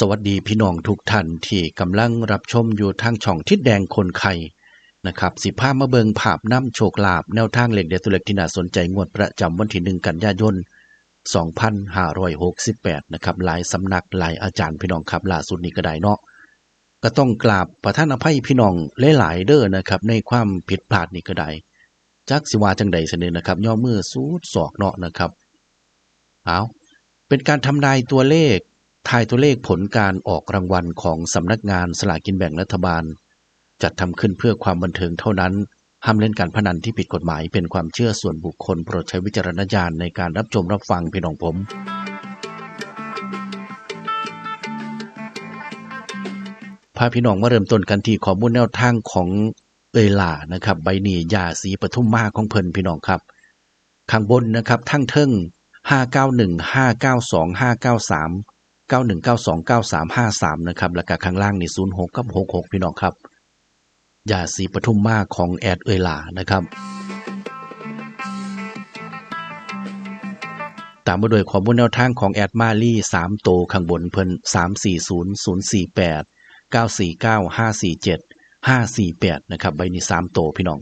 สวัสดีพี่น้องทุกท่านที่กำลังรับชมอยู่ทางช่องทิศแดงคนไข่นะครับสิภาพมาเบิงภาพน้ำโชคลาภแนวทางเหล็กเด็ดตัวเล็กที่น่าสนใจงวดประจำวันที่หนึ่งกันยายน 2568 นะครับหลายสำนักหลายอาจารย์พี่น้องครับล่าสุดนี้ก็ได้เนาะก็ต้องกราบประท่านอภัยพี่น้องหลายๆเด้อนะครับ ในความผิดพลาดนี้ก็ได้จักสิวาจังใดเสนอนะครับ ย่อมือสูดศอกเนาะนะครับเอาเป็นการทำนายตัวเลข ทายตัวเลขผลการออกรางวัลของสำนักงานสลากกินแบ่งรัฐบาล จัดทำขึ้นเพื่อความบันเทิงเท่านั้น ห้ามเล่นการพนันที่ผิดกฎหมายเป็นความเชื่อส่วนบุคคลโปรดใช้วิจารณญาณในการรับชมรับฟังพี่น้องผม พาพี่น้องมาเริ่มต้นกันที่ข้อมูลแนวทางของเอยล่านะครับใบหนียาสีปทุมมาของเพิ่นพี่น้องครับ ข้างบนนะครับทั้งเทิง591 592 593 9192 9353 นะครับ แล้วก็ข้างล่างนี่06กับ66 พี่น้องครับยาสีปทุมมาของแอดเอลานะครับ ตามมาโด้วยข้อมูลแนวทางของแอดมาลี่3โตข้างบนเพิ่น340 048 949 547 548 นะครับ ใบนี้ 3 โตพี่น้อง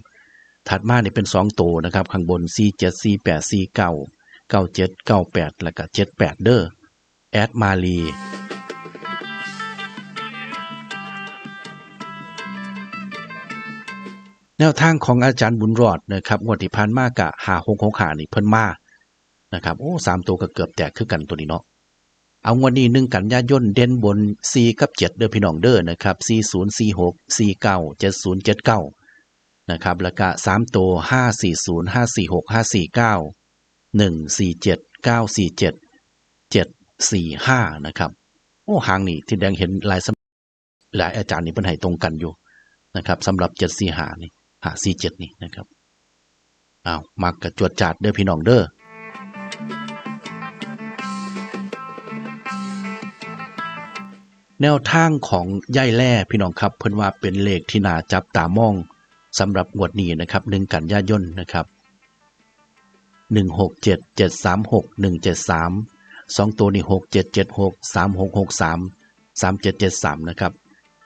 ถัดมาเนี่เป็น 2 โตนะครับ ข้างบน 47 48 49 97 98 แล้วก็78 เด้อ แอดมาลีแนวทางของอาจารย์บุญรอดนะครับงวดที่ผ่านมากะหาหงหงหานี่เพิ่นมานะครับโอ้สามตัวก็เกือบแตกคือกันตัวนี้เนาะเอางวดนี้หนึ่งกันยายนเด่นบน 4 กับ 7 เด้อพี่น้องเด้อนะครับ4046 49 7079นะครับแล้วก็3ตัว 540 546 549 147 947 745นะครับ โอ้หางนี่ที่แดงเห็นหลายสำหลายอาจารย์นี่เพิ่นให้ตรงกันอยู่นะครับสำหรับ745นี่หา47นี่นะครับอ้าวมักกระจวดจัดเด้อพี่น้องเด้อแนวทางของย่ายแล่พี่น้องครับ เพิ่นว่าเป็นเลขที่น่าจับตามองสำหรับงวดนี้นะครับหนึ่งกันยายนนะครับหนึ่งหกเจ็ดเจ็ดสามหกหนึ่งเจ็ดสาม สองตัวนี่หกเจ็ดเจ็ดหกสามหกหกสามสามเจ็ดเจ็ดสามนะครับ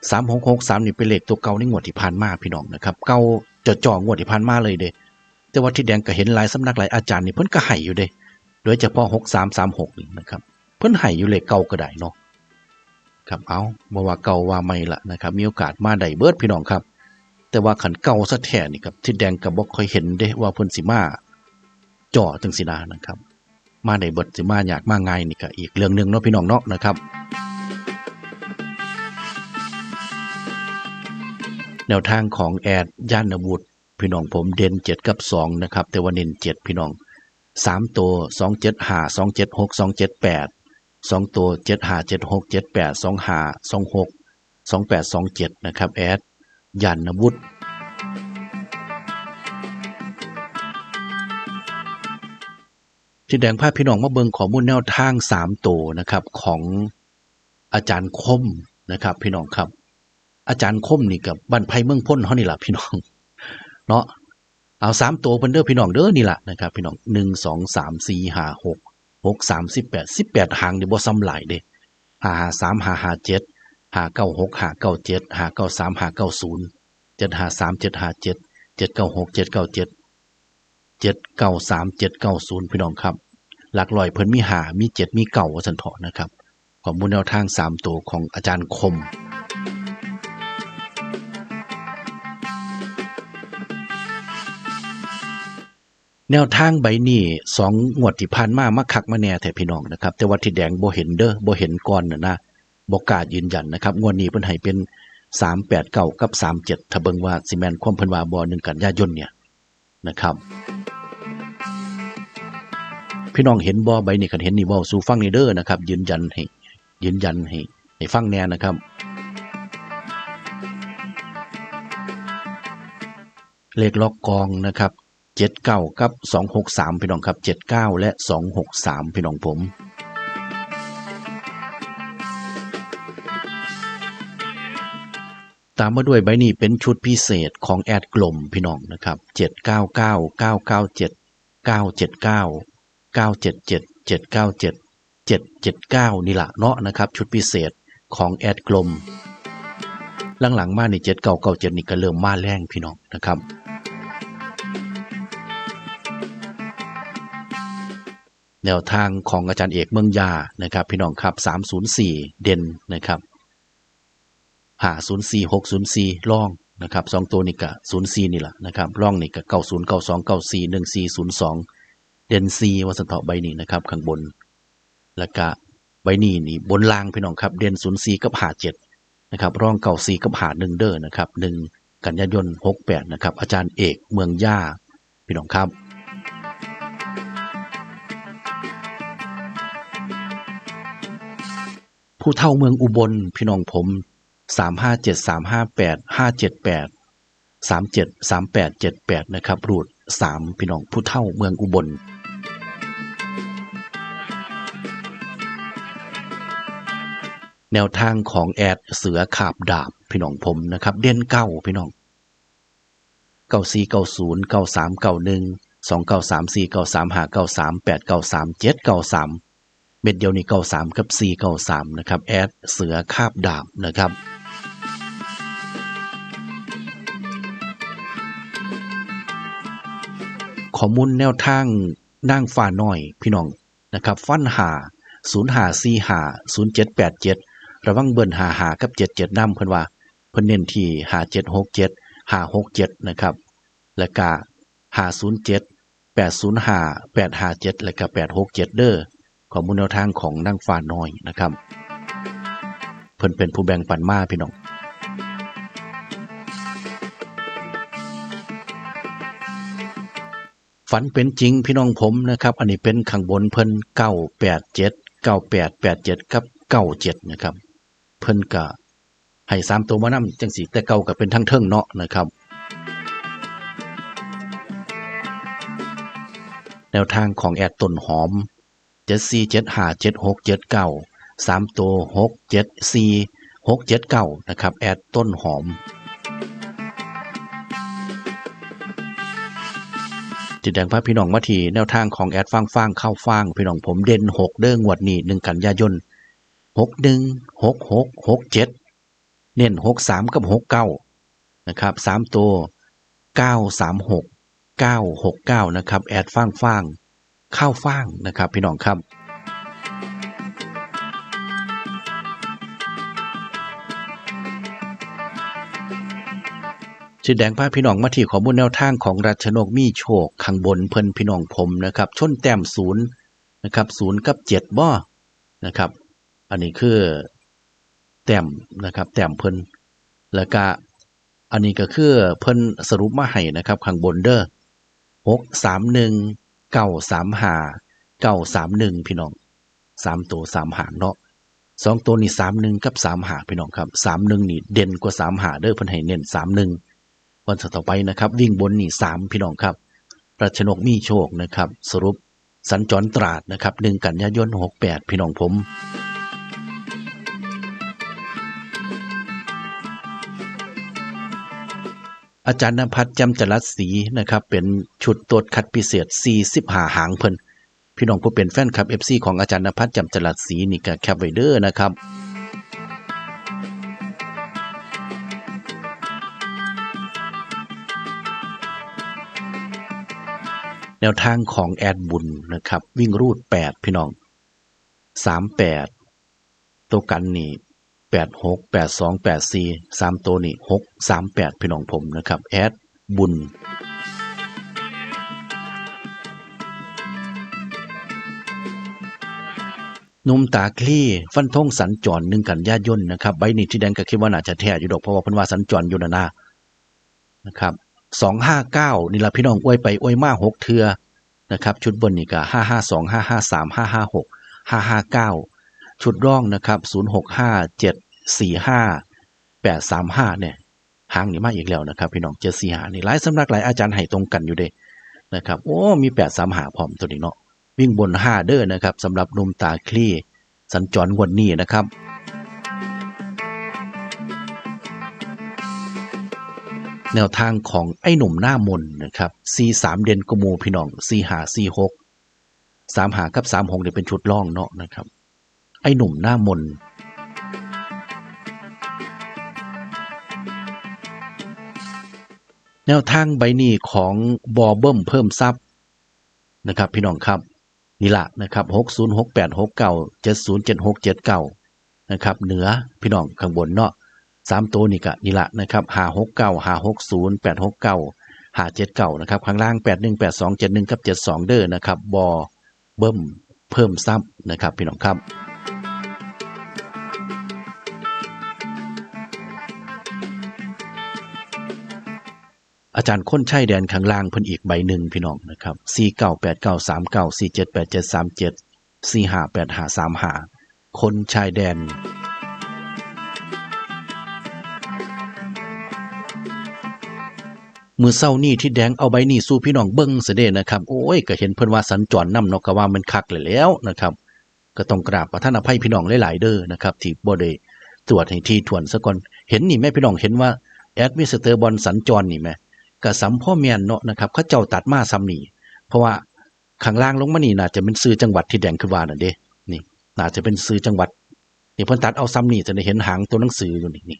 สามหกหกสามนี่เป็นเลขตัวเก่าในงวดที่ผ่านมาพี่น้องนะครับเก่าจะจ่องวดที่ผ่านมาเลยเด้แต่ว่าที่แดงก็เห็นหลายสำนักหลายอาจารย์นี่เพิ่นก็ให้อยู่เด้โดยเฉพาะหกสามสามหกนี่นะครับเพิ่นให้อยู่เลขเก่าก็ได้เนาะครับเอาบ่ว่าเก่าว่าไม่ละนะครับ มีโอกาสมาได้เบิดพี่น้องครับ แต่ว่าขันเก่าซะแท้นี่ครับที่แดงก็บ่ค่อยเห็นเด้ว่าเพิ่นสิมาจ่อจังสินานะครับ มาในบทสิมาอยากมาง่ายนี่ก็อีกเรื่องหนึ่งเนาะพี่น้องเนาะนะครับ แนวทางของแอดย่านวุฒิพี่น้องผมเด่นเจ็ดกับสองนะครับ แต่ว่าเน้นเจ็ดพี่น้องสามตัวสองเจ็ดห้าสองเจ็ดหกสองเจ็ดแปดสองตัวเจ็ดห้าเจ็ดหกเจ็ดแปดสองห้าสองหกสองแปดสองเจ็ดนะครับแอดย่านวุฒิ ที่แดงภาพพี่น้องมาเบิงข้อมูลแนวทางสามตัวนะครับของอาจารย์คมนะครับ พี่น้องครับ อาจารย์คมนี่กับบันไพเมืองพ้นเขานี่แหละพี่น้อง เนาะเอาสามตัวเพิ่นเด้อพี่น้องเด้อนี่แหละนะครับ พี่น้องหนึ่งสองสามสี่ห้าหกหกสามสิบแปดสิบแปดหางเดี๋ยวบ่ซ้ำหลายเด้หาหาสามหาหาเจ็ดหาเก้าหกหาเก้าเจ็ดหาเก้าสามหาเก้าศูนย์เจ็ดหาสามเจ็ดหาเจ็ดเจ็ดเก้าหกเจ็ดเก้าเจ็ด เจ็ดเก้าสามเจ็ดเก้าศูนย์พี่น้องครับ หลักลอยเพิ่นมีหามีเจ็ดมีเก่าสันเถาะนะครับขอมูลแนวทางสามตัวของอาจารย์คมแนวทางใบนี้สองงวดที่ผ่านมามาคักมาแน่แต่พี่น้องนะครับ แต่ว่าที่แดงบ่เห็นเด้อบ่เห็นก่อนน่ะนะบ่กล้ายืนยันนะครับงวดนี้เพิ่นให้เป็นสามแปดเก้ากับสามเจ็ดถ้าเบิ่งว่าสิแมนความเพิ่นว่าบ่หนึ่งกันยายนเนี่ยนะครับ พี่น้องเห็นบ่ใบนี่คันเห็นนี่เว้าสู่ฟังนี่เด้อนะครับ ยืนยันให้ยืนยันให้ให้ฟังแน่นะครับ เลขล็อกกองนะครับ79กับ263พี่น้องครับ79และ263พี่น้องผมตามมาด้วยใบนี้เป็นชุดพิเศษของแอดกลมพี่น้องนะครับ 799 997 979 977 797 779 นี่หละเนาะนะครับ ชุดพิเศษของแอดกลม หลังๆ มาในเจ็ดเก่าเก่าเจ็ดนี่ก็เริ่มมาแรงพี่น้องนะครับ แนวทางของอาจารย์เอกเมืองยานะครับ พี่น้องครับ 304 เด่นนะครับหา04 604ล่องนะครับสองตัวนี่ก็04 นี่แหละนะครับล่องนี่ก็90 92 94 1402 เด่น4วัสดุใบนี้นะครับ ข้างบน แล้วก็ใบนี้นี่บนล่างพี่น้องครับ เด่น04กับ57นะครับร่องเก่า4กับหา1เด้อนะครับ1กันยายน68นะครับ อาจารย์เอกเมืองย่าพี่น้องครับผู้เท่าเมืองอุบลพี่น้องผมสามห้าเจ็ดสามห้าแปดห้าเจ็ดแปดสามเจ็ดสามแปดเจ็ดแปดนะครับ รูดสามพี่น้องผู้เท่าเมืองอุบล แนวทางของแอดเสือขาบดาบพี่น้องผมนะครับ เด่นเก้าพี่น้องเก้าสี่เก้าศูนย์เก้าสามเก้าหนึ่งสองเก้าสามสี่เก้าสามห้าเก้าสามแปดเก้าสามเจ็ดเก้าสามเม็ดเดียวนี่เก้าสามกับสี่เก้าสามนะครับแอดเสือคาบดาบนะครับข้อมูลแนวทางนั่งฟ้าน้อยพี่น้องนะครับ ฟันหาศูนย์หาสี่หาศูนย์เจ็ดแปดเจ็ด ระวังเบิ่นหาหากับเจ็ดเจ็ดน้ำเพิ่นว่า เพิ่นเน้นที่หาเจ็ดหกเจ็ดหาหกเจ็ดนะครับ แล้วก็หาศูนย์เจ็ดแปดศูนย์หาแปดหาเจ็ดแล้วก็แปดหกเจ็ดเด้อข้อมูลแนวทางของนางฟ้าน้อยนะครับ เพิ่นเป็นผู้แบ่งปันมาพี่น้องฝันเป็นจริงพี่น้องผมนะครับ อันนี้เป็นข้างบนเพิ่นเก้าแปดเจ็ดเก้าแปดแปดเจ็ดกับเก้าเจ็ดนะครับ เพิ่นกะให้สามตัวมานำจังสีแต่เก่ากับเป็นทั้งเทิงเนาะนะครับ แนวทางของแอดต้นหอมเจ็ดสี่เจ็ดห้าเจ็ดหกเจ็ดเก้าสามตัวหกเจ็ดสี่หกเจ็ดเก้านะครับ แอดต้นหอมจิตแดงพระพี่น้องมาทีแนวทางของแอดฟางฟางเข้าฟางพี่น้องผมเด่นหกเด้งวดนี้หนึ่งกันยายน หกหนึ่งหกหกหกเจ็ดเน้นหกสามกับหกเก้านะครับสามตัวเก้าสามหกเก้าหกเก้านะครับแอดฟางฟางข้าวฟ่างนะครับพี่น้องครับสีแดงพาพี่น้องมาที่ข้อมูลแนวทางของรัชนกมีโชคข้างบนเพิ่นพี่น้องผมนะครับชนแต้มศูนย์นะครับศูนย์กับเจ็ดบ่นะครับ อันนี้คือแต้มนะครับ แต้มเพิ่นแล้วก็อันนี้ก็คือเพิ่นสรุปมาให้นะครับข้างบนเด้อหกสามหนึ่งเก้าสามหาเก้าสามหนึ่งพี่น้องสามตัวสามหางเนาะสองตัวนี่สามหนึ่งกับสามหาพี่น้องครับสามหนึ่งนี่เด่นกว่าสามหาเด้อเพิ่นให้เน้นสามหนึ่งวันต่อไปนะครับ วิ่งบนนี่สามพี่น้องครับรัชนกมีโชคนะครับ สรุปสัญจรตราดนะครับหนึ่งกันยายนหกแปดพี่น้องผม อาจารย์นภัทรจำจรัสศรีนะครับ เป็นชุดตรวจคัดพิเศษ40หาหางเพิ่นพี่น้องผู้เป็นแฟนคลับ FC ของอาจารย์นภัทรจำจรัสศรีนี่ก็แคปไวเด้อนะครับแนวทางของแอดบุญนะครับ วิ่งรูด 8 พี่น้อง 38 ตัวกันนี่ แปดหกแปดสองแปดสี่สามตัวนี่หกสามแปดพี่น้องผมนะครับแอดบุญหนุ่มตาคลี่ฟันทงสัญจรหนึ่งกันยายนนะครับใบนี้ที่แดงก็คิดว่าน่าจะแท้อยู่ดอกเพราะว่าพิ่นว่าสัญจรอยู่นะนะนะครับสองห้าเก้านี่ละพี่น้องอวยไปอวยมาหกเทือนะครับ ชุดบนนี่ก็ห้าห้าสองห้าห้าสามห้าห้าหกห้าห้าเก้า ชุดร่องนะครับ0657458835เนี่ยหางนี่มาอีกแล้วนะครับ พี่น้องเจ็ดสี่หานี่หลายสำนักหลายอาจารย์ให้ตรงกันอยู่เด้นะครับโอ้มี835พร้อมตัวนี้เนาะวิ่งบน5เด้อนะครับสำหรับหนุ่มตาคลี่สัญจรงวดนี้นะครับแนวทางของไอ้หนุ่มหน้ามนนะครับ C3 เด่นกว่าหมูพี่น้อง C5 C6 3หากับ 36เนี่ยเป็นชุดร่องเนาะนะครับ ไอ้หนุ่มหน้ามนแนวทางใบนี้ของบอเบิ้มเพิ่มทรัพย์นะครับ พี่น้องครับนี่ละนะครับหกศูนย์หกแปดหกเก้าเจ็ดศูนย์เจ็ดหกเจ็ดเก้านะครับ เหนือพี่น้องข้างบนเนาะสามตัวนี่กะนี่ละนะครับหาหกเก้าหาหกศูนย์แปดหกเก้าหาเจ็ดเก้านะครับ ข้างล่างแปดหนึ่งแปดสองเจ็ดหนึ่งกับเจ็ดสองเด้อนะครับ บอเบิ้มเพิ่มทรัพย์นะครับ พี่น้องครับ อาจารย์ค้นใช่แดนข้างล่างเพิ่นอีกใบหนึ่งพี่น้องนะครับ4 9 8 9 3 9 4 7 8 7 3 7 4 5 8 5 3 5คนชายแดนมือเศร้านี่ที่แดงเอาใบนี่สู้พี่น้องเบิ้งเสด็นะครับโอ้ยก็เห็นเพิ่นว่าสัญจรนำเนาะก็ว่ามันคักเลยแล้วนะครับ ก็ต้องกราบประท่านอภัยพี่น้องหลายๆเด้อนะครับที่บ่ได้ตรวจให้ที่ทวนซะก่อนเห็นนี่แม่พี่น้องเห็นว่าแอดมิสเตอร์บอลสัญจรนี่แม่ กับสัมพ่อแม่นเนาะนะครับเขาเจ้าตัดมาซ้ำนี่เพราะว่าข้างล่างลงมานี่น่าจะเป็นซื้อจังหวัดที่แดงขึ้นว่าน่ะเด้นี่น่าจะเป็นซื้อจังหวัดนี่เพิ่นตัดเอาซ้ำนี่จะได้เห็นหางตัวหนังสืออยู่นี่นี่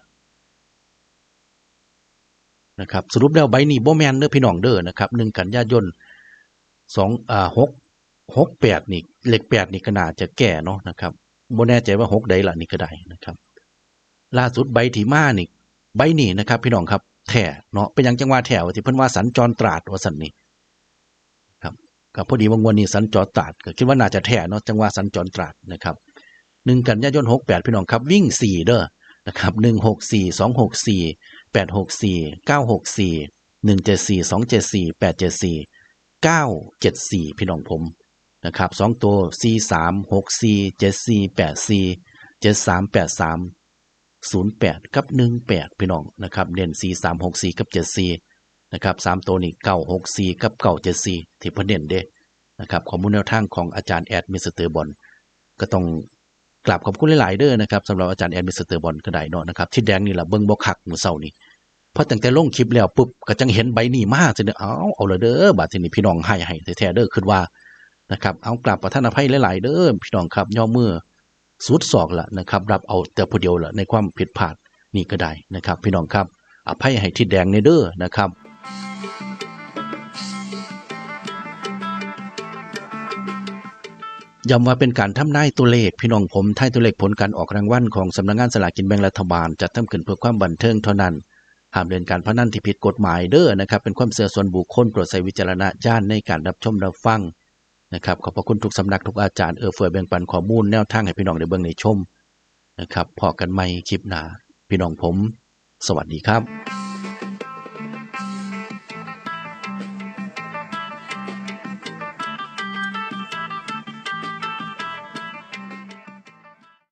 นะครับสรุปแล้วใบนี้บ่แมนเด้อพี่น้องเด้อนะครับ1กันยายน2อ่า6 6 8นี่เหลข8นี่ก็น่าจะแก่เนาะนะครับบ่แน่ใจว่า6ใดล่ะนี่ก็ได้นะครับ ล่าสุดใบที่มานี่ใบนี้นะครับ พี่น้องครับ แถ่เนาะเป็นอย่างจังหวะแถวที่เพิ่นว่าสัญจรตราดว่าสันนี่ครับก็พอดีวงวันนี้สัญจรตราดก็คิดว่าน่าจะแถ่เนาะจังหวะสัญจรตราดนะครับหนึ่งกันยายนหกแปดพี่น้องครับ วิ่งสี่เด้อนะครับหนึ่งหกสี่สองหกสี่แปดหกสี่เก้าหกสี่หนึ่งเจ็ดสี่สองเจ็ดสี่แปดเจ็ดสี่เก้าเจ็ดสี่พี่น้องผมนะครับสองตัวสี่สามหกสี่เจ็ดสี่แปดสี่เจ็ดสามแปดสาม 08กับ18พี่น้องนะครับเด่น4364กับ74นะครับ3ตัวนี้964กับ974ที่เพิ่นเด่นเด้นะครับข้อมูลแนวทางของอาจารย์แอดมิสเตอร์บอลก็ต้องกราบขอบคุณหลาย ๆ เด้อนะครับสำหรับอาจารย์แอดมิสเตอร์บอลก็ได้เนาะนะครับที่แดงนี่ล่ะเบิ่งบ่คักมื้อเช้านี้พอตั้งแต่ลงคลิปแล้วปุ๊บก็จังเห็นใบนี้มาจังเด้อเอาเอาเลยเด้อบาดทีนี้พี่น้องให้ให้แท้ๆเด้อคิดว่านะครับเอากราบประทานอภัยหลาย ๆ เด้อพี่น้องครับย่อมือ สุดศอกละนะครับรับเอาแต่ผู้เดียวละในความผิดพลาดนี่ก็ได้นะครับ พี่น้องครับอภัยให้ที่แดงในเด้อนะครับย้ำว่าเป็นการทำนายตัวเลขพี่น้องผมทายตัวเลขผลการออกรางวัลของสำนักงานสลากกินแบ่งรัฐบาลจัดทำขึ้นเพื่อความบันเทิงเท่านั้นห้ามเล่นการพนันที่ผิดกฎหมายเด้อนะครับเป็นความเสื่อส่วนบุคคลโปรดใช้วิจารณญาณในการรับชมรับฟัง นะครับขอบพระคุณทุกสำนักทุกอาจารย์เออเฟื่อแบ่งปันข้อมูลแนวทางให้พี่น้องได้เบื้องในชมนะครับพอกันใหม่คลิปหน้าพี่น้องผม สวัสดีครับ